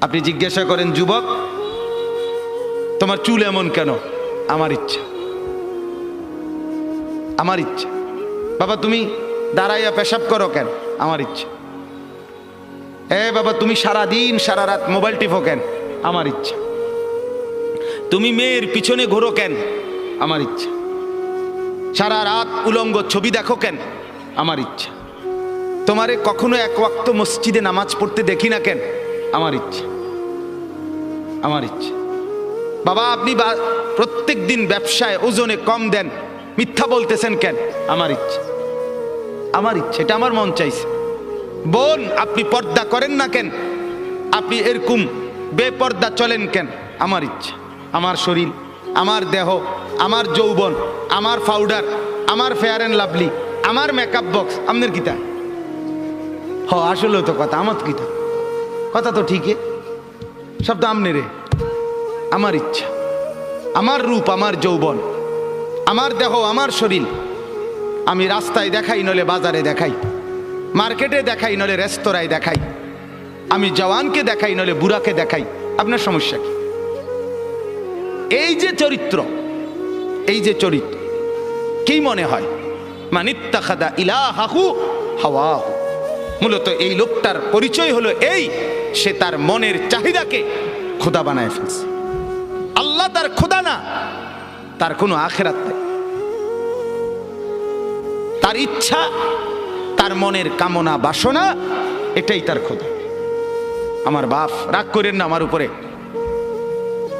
আপনি জিজ্ঞাসা করেন, যুবক, তোমার চুল এমন কেন? আমার ইচ্ছা। আমার ইচ্ছা। বাবা, তুমি দাঁড়াইয়া পেশাব করো কেন? আমার ইচ্ছা। এ বাবা, তুমি সারা দিন সারা রাত মোবাইল টিপো কেন? আমার ইচ্ছা। তুমি মেয়ের পিছনে ঘোরো কেন? আমার ইচ্ছা। সারা রাত উলঙ্গ ছবি দেখো কেন? আমার ইচ্ছা। তোমারে কখনো এক ওয়াক্ত মসজিদে নামাজ পড়তে দেখি না কেন? আমার ইচ্ছে। আমার ইচ্ছে। বাবা, আপনি প্রত্যেক দিন ব্যবসায় ওজনে কম দেন। মিথ্যা বলতেছেন কেন? আমার ইচ্ছে। আমার ইচ্ছে, এটা আমার মন চাইছে। বোন, আপনি পর্দা করেন না কেন? আপনি এরকম বেপর্দা চলেন কেন? আমার ইচ্ছে। আমার শরীর, আমার দেহ, আমার যৌবন, আমার পাউডার আমার ফেয়ার অ্যান্ড লাভলি আমার মেকআপ বক্স আপনার কিতা হ, আসলেও তো কথা, আমার কিতা কথা তো ঠিকই। সব দাম রে। আমার ইচ্ছা, আমার রূপ, আমার যৌবন, আমার দেহ, আমার শরীর। আমি রাস্তায় দেখাই নলে বাজারে দেখাই। মার্কেটে দেখাই নলে রেস্তোরাঁয় দেখাই। আমি জওয়ানকে দেখাই নলে বুড়াকে দেখাই। আপনার সমস্যা কি? এই যে চরিত্র, এই যে চরিত্র, কি মনে হয়? মানিত্তাখাদা ইলাহাহু হাওয়াহু। মূলত এই লোকটার পরিচয় হলো এই সে তার মনের চাহিদাকে খোদা বানায় ফেলছে। আল্লাহ তার খোদা না, তার কোনো আখেরাত নেই। তার ইচ্ছা, তার মনের কামনা, বাসনা, এটাই তার খোদা। আমার বাপ, রাগ করেন না আমার উপরে।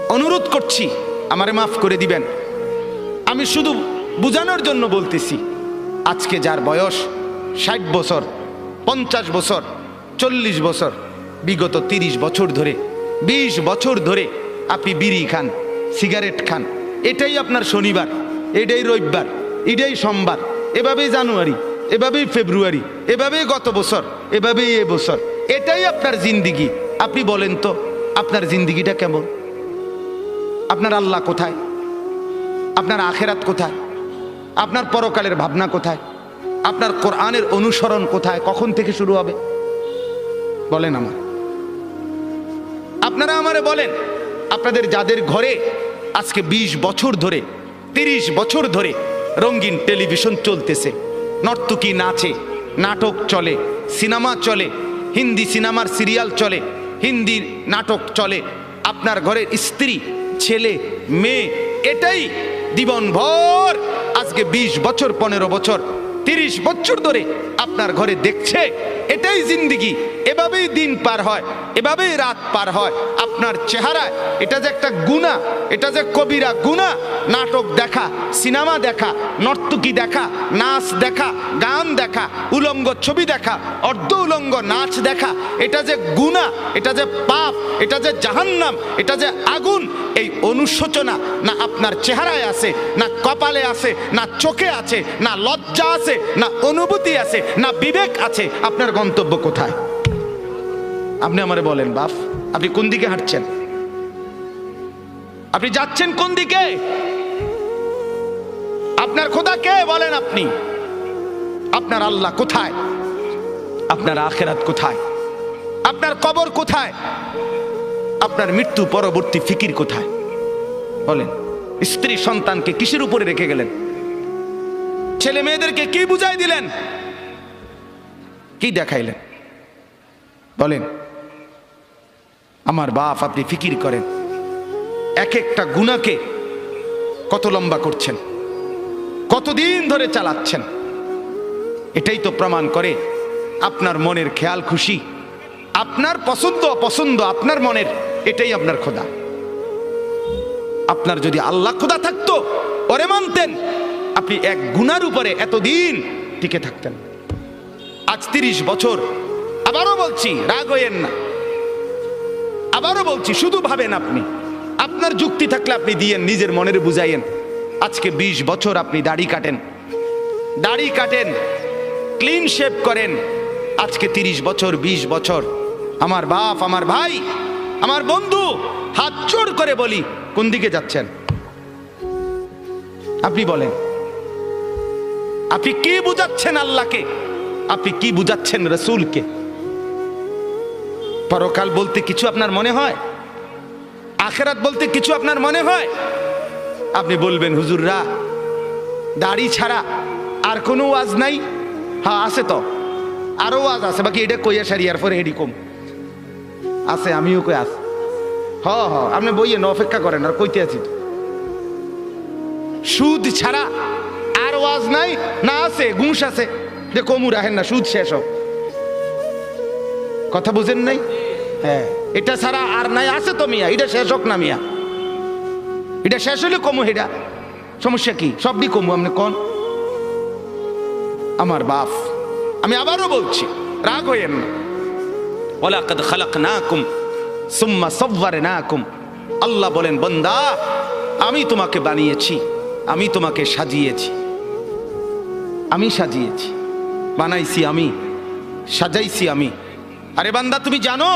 অনুরোধ করছি, আমারে মাফ করে দিবেন। আমি শুধু বুঝানোর জন্য বলতেছি, আজকে যার বয়স ষাট বছর, পঞ্চাশ বছর, চল্লিশ বছর বিগত তিরিশ বছর ধরে, বিশ বছর ধরে আপনি বিড়ি খান, সিগারেট খান। এটাই আপনার শনিবার, এটাই রবিবার, এটাই সোমবার, এভাবেই জানুয়ারি, এভাবেই ফেব্রুয়ারি, এভাবেই গত বছর, এভাবেই এ বছর। এটাই আপনার জিন্দিগি। আপনি বলেন তো, আপনার জিন্দিগিটা কেমন? আপনার আল্লাহ কোথায়? আপনার আখেরাত কোথায়? আপনার পরকালের ভাবনা কোথায়? আপনার কোরআনের অনুসরণ কোথায়? কখন থেকে শুরু হবে? বলেন আমার আপনারা আমারে বলেন, আপনাদের যাদের ঘরে আজকে ২০ বছর ধরে ৩০ বছর ধরে রঙিন টেলিভিশন চলতেছে, নর্তকী নাচে, নাটক চলে, সিনেমা চলে, হিন্দি সিনেমার সিরিয়াল চলে, হিন্দি নাটক চলে, আপনার ঘরের স্ত্রী, ছেলে, মেয়ে, এটাই জীবনভর আজকে ২০ বছর, পনেরো বছর, তিরিশ বছর ধরে আপনার ঘরে দেখছে। এটাই জিন্দিগি। এভাবেই দিন পার হয়, এভাবেই রাত পার হয়। আপনার চেহারায় এটা যে একটা গুণা, এটা যে কবিরা গুণা, নাটক দেখা, সিনেমা দেখা, নর্তকী দেখা, নাচ দেখা, গান দেখা, উলঙ্গ ছবি দেখা, অর্ধ উলঙ্গ নাচ দেখা, এটা যে গুণা, এটা যে পাপ এটা যে জাহান্নাম, এটা যে আগুন, এই অনুশোচনা না আপনার চেহারায় আছে, না কপালে আছে, না চোখে আছে, না লজ্জা আছে, না অনুভূতি আছে, না বিবেক আছে, আপনার গন্তব্য কোথায়? আপনি আমারে বলেন, বাপ, আপনি কোন দিকে হাঁটছেন? আপনি যাচ্ছেন কোন দিকে? আপনার খোদা কে বলেন আপনি? আপনার আল্লাহ কোথায়? আপনার আখেরাত কোথায়? আপনার কবর কোথায়? আপনার মৃত্যু পরবর্তী ফিকির কোথায়? বলেন, স্ত্রী সন্তানকে কিসের উপরে রেখে গেলেন? ছেলে মেয়েদেরকে কি বুঝাই দিলেন? কি দেখাইলেন? বলেন, আমার বাপ আপনি ফিকির করেন। এক একটা গুণাকে কত লম্বা করছেন? কতদিন ধরে চালাচ্ছেন? এটাই তো প্রমাণ করে আপনার মনের খেয়াল খুশি। আপনার পছন্দ অপছন্দ আপনার মনের এটাই আপনার খোদা। আপনার যদি আল্লাহ খোদা থাকতো, ওরে মানতেন, আপনি এক গুনার উপরে এতদিন টিকে থাকতেন। আজ তিরিশ বছর, আবারও বলছি, রাগ হইয়েন না। আবারও বলছি, শুধু ভাবেন আপনি। আপনার যুক্তি থাকলে আপনি দিয়েন, নিজের মনের বুঝাইয়েন। আজকে ২০ বছর আপনি দাড়ি কাটেন। দাড়ি কাটেন ক্লিন শেপ করেন। আজকে ৩০ বছর ২০ বছর। আমার বাপ, আমার ভাই আমার বন্ধু হাত জোড় করে বলি, কোন দিকে যাচ্ছেন? আপনি বলেন, আপনি কি বুঝাচ্ছেন আল্লাহকে? আপনি কি বুঝাচ্ছেন রসুলকে? পরকাল বলতে কিছু আপনার মনে হয়? আখেরাত বলতে কিছু আপনার মনে হয়? আপনি বলবেন, হুজুররা, দাড়ি ছাড়া আর কোনো ওয়াজ নাই? হ্যাঁ আছে তো। আরও ওয়াজ আছে, বাকি এটা কইয়া সারি আর পরে কম। আছে আমিও কই আছে। হ হ আপনি বইয়ে ন অপেক্ষা করেন আর কইতে আছি। সুদ ছাড়া আর ওয়াজ নাই না আছে ঘুষ আছে। যে কমু রাখেন না সুদ শেষ হোক। কথা বুঝেন নাই? হ্যাঁ। এটা ছাড়া আর নাই আছে তো মিয়া এটা শেষ হোক না মিয়া। এটা শেষ হলে কমু এটা সমস্যা কি? সবই কমু আপনি কন? আমার বাপ। আমি আবারও বলছি রাগ হইয়েন না। খালাকনাকুম, সুম্মা আল্লাহ বলেন, বন্দা, আমি তোমাকে বানিয়েছি, আমি তোমাকে সাজিয়েছি, আমি সাজিয়েছি, বানাইছি আমি, সাজাইছি আমি। আরে বান্দা, তুমি জানো,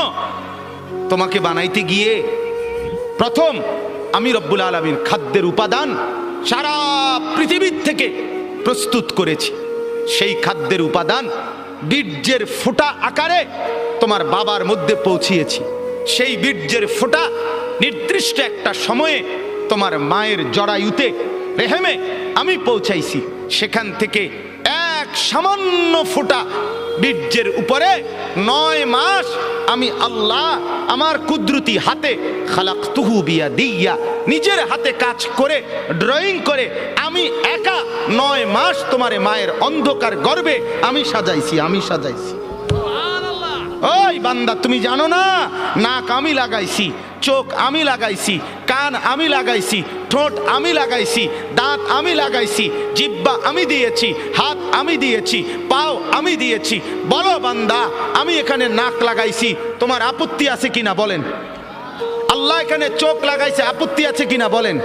তোমাকে বানাইতে গিয়ে প্রথম আমি রব্বুল আলমীর খাদ্যের উপাদান সারা পৃথিবীর থেকে প্রস্তুত করেছি। সেই খাদ্যের উপাদান বীর্যের ফোঁটা আকারে তোমার বাবার মধ্যে পৌঁছিয়েছি। সেই বীর্যের ফোঁটা নির্দিষ্ট একটা সময়ে তোমার মায়ের জরায়ুতে, রেহেমে আমি পৌঁছাইছি। সেখান থেকে এক সামান্য ফোঁটা বীর্যের উপরে নয় মাস আমি আল্লাহ আমার কুদরতি হাতে খালাক তুহু বিয়া দিয়া নিজের হাতে কাজ করে ড্রয়িং করে, আমি একা নয় মাস তোমার মায়ের অন্ধকার গর্বে আমি সাজাইছি আমি সাজাইছি। ওই বান্দা, তুমি জানো না? নাক আমি লাগাইছি, চোখ আমি লাগাইছি, কান আমি লাগাইছি, ঠোঁট আমি লাগাইছি, দাঁত আমি লাগাইছি, জিব্বা আমি দিয়েছি, হাত আমি দিয়েছি পাও, আমি দিয়েছি। বলো বান্দা, আমি এখানে নাক লাগাইছি। তোমার আপত্তি আছে কিনা বলেন। আল্লাহ এখানে চোখ লাগাইছে, আপত্তি আছে কিনা বলেন।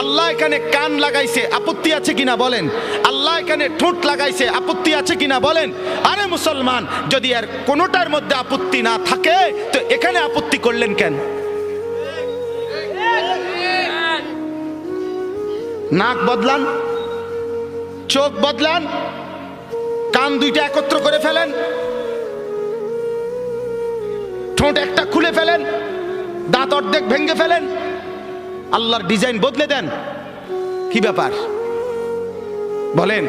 আল্লাহ এখানে কান লাগাইছে, আপত্তি আছে কিনা বলেন। আল্লাহ এখানে ঠোঁট লাগাইছে, আপত্তি আছে কিনা বলেন। আরে মুসলমান, যদি আর কোনোটার মধ্যে আপত্তি না থাকে, তো এখানে আপত্তি করলেন কেন? নাক বদলান, চোখ বদলান কান দুইটা একত্র করে ফেলেন। ঠোঁট একটা খুলে ফেলেন। দাঁত অর্ধেক ভেঙে ফেলেন। আল্লাহর ডিজাইন বদলে দেন। কি ব্যাপার? বলেন।